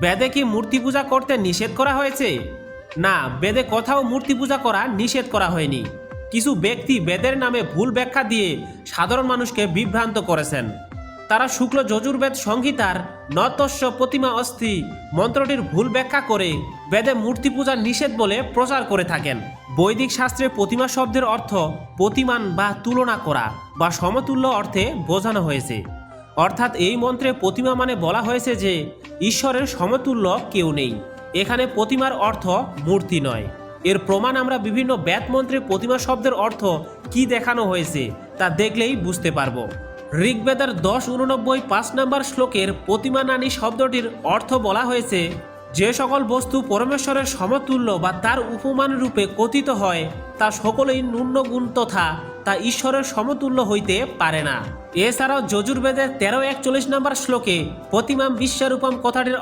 বেদে কি মূর্তি পূজা করতে নিষেধ করা হয়েছে? না, বেদে কোথাও মূর্তি পূজা করা নিষেধ করা হয়নি। কিছু ব্যক্তি বেদের নামে ভুল ব্যাখ্যা দিয়ে সাধারণ মানুষকে বিভ্রান্ত করেছেন। তারা শুক্ল যজুর্বেদ সংহিতার নতস্য প্রতিমা অস্থি মন্ত্রটির ভুল ব্যাখ্যা করে বেদে মূর্তি পূজা নিষেধ বলে প্রচার করে থাকেন। বৈদিক শাস্ত্রে প্রতিমা শব্দের অর্থ প্রতিমান বা তুলনা করা বা সমতুল্য অর্থে বোঝানো হয়েছে। অর্থাৎ এই মন্ত্রে প্রতিমা মানে বলা হয়েছে যে ঈশ্বরের সমতুল্য কেউ নেই। এখানে প্রতিমার অর্থ মূর্তি নয়। এর প্রমাণ আমরা বিভিন্ন বেদ মন্ত্রে প্রতিমা শব্দের অর্থ কি দেখানো হয়েছে তা দেখলেই বুঝতে পারব। ঋগ্বেদের দশ উননব্বই পাঁচ নম্বর শ্লোকের প্রতিমা নানি শব্দটির অর্থ বলা হয়েছে, যে সকল বস্তু পরমেশ্বরের সমতুল্য বা তার উপমান রূপে কথিত হয়, তা সকলেই ন্যূনগুণ তথা তা ঈশ্বরের সমতুল্য হইতে পারে না। এছাড়াও যজুর্বেদের তেরো একচল্লিশ নম্বর শ্লোকে প্রতিমাম বিশ্বরূপম কথাটির